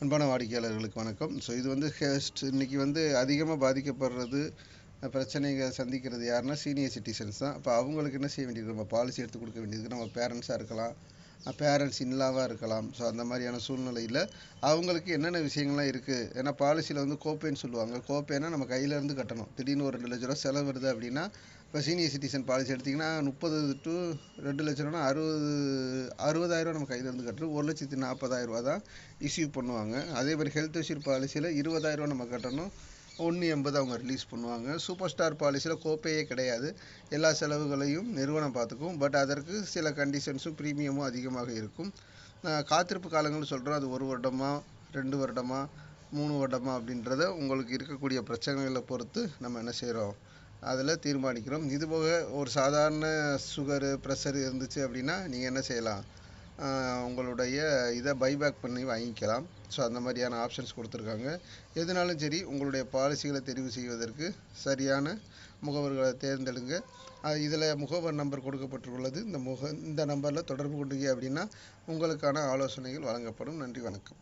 அன்பான வாடிக்கையாளர்களுக்கு வணக்கம். ஸோ இது வந்து ஹெஸ்ட் இன்றைக்கி வந்து அதிகமாக பாதிக்கப்படுறது அஹ், பிரச்சனைகளை சந்திக்கிறது யாருன்னா சீனியர் சிட்டிசன்ஸ் தான். அப்போ அவங்களுக்கு என்ன செய்ய வேண்டியது? நம்ம பாலிசி எடுத்து கொடுக்க வேண்டியது. நம்ம பேரண்ட்ஸாக இருக்கலாம். பேரண்ட்ஸ் இன்லாவாக இருக்கலாம். ஸோ அந்த மாதிரியான சூழ்நிலையில் அவங்களுக்கு என்னென்ன விஷயங்கள்லாம் இருக்குது ஏன்னா பாலிசியில் வந்து கோப்பேன்னு சொல்லுவாங்க. கோப்பேன்னா நம்ம கையிலேருந்து கட்டணும். திடீர்னு ஒரு ரெண்டு லட்ச ரூபா செலவு வருது அப்படின்னா இப்போ சீனியர் சிட்டிசன் பாலிசி எடுத்திங்கன்னா முப்பது டு ரெண்டு லட்ச ரூபானா அறுபது அறுபதாயிரம் நம்ம கையில இருந்து ஒரு லட்சத்தி நாற்பதாயிரம் ரூபா தான் இஷ்யூ பண்ணுவாங்க. அதே மாதிரி ஹெல்த் இஷ்யூ பாலிசியில் இருபதாயிரம் நம்ம கட்டணும். ஒன்று எண்பது அவங்க ரிலீஸ் பண்ணுவாங்க. சூப்பர் ஸ்டார் பாலிசியில் கோப்பையே கிடையாது. எல்லா செலவுகளையும் நிறுவனம் பார்த்துக்கும். பட் அதற்கு சில கண்டிஷன்ஸும் ப்ரீமியமும் அதிகமாக இருக்கும். காத்திருப்பு காலங்கள்னு சொல்கிறோம் அது ஒரு வருடமா ரெண்டு வருடமா மூணு வருடமா அப்படின்றத உங்களுக்கு இருக்கக்கூடிய பிரச்சனைகளை பொறுத்து நம்ம என்ன செய்கிறோம் அதில் தீர்மானிக்கிறோம். இதுபோக ஒரு சாதாரண சுகரு ப்ரெஷர் இருந்துச்சு அப்படின்னா நீங்கள் என்ன செய்யலாம்? உங்களுடைய இதை பைபேக் பண்ணி வாங்கிக்கலாம். ஸோ அந்த மாதிரியான ஆப்ஷன்ஸ் கொடுத்துருக்காங்க. எதுனாலும் சரி உங்களுடைய பாலிசிகளை தெரிவு செய்வதற்கு சரியான முகவர்களை தேர்ந்தெடுங்க. இதில் முகவர் நம்பர் கொடுக்கப்பட்டுள்ளது. இந்த முக இந்த நம்பரில் தொடர்பு கொண்டீங்க அப்படின்னா உங்களுக்கான ஆலோசனைகள் வழங்கப்படும். நன்றி வணக்கம்.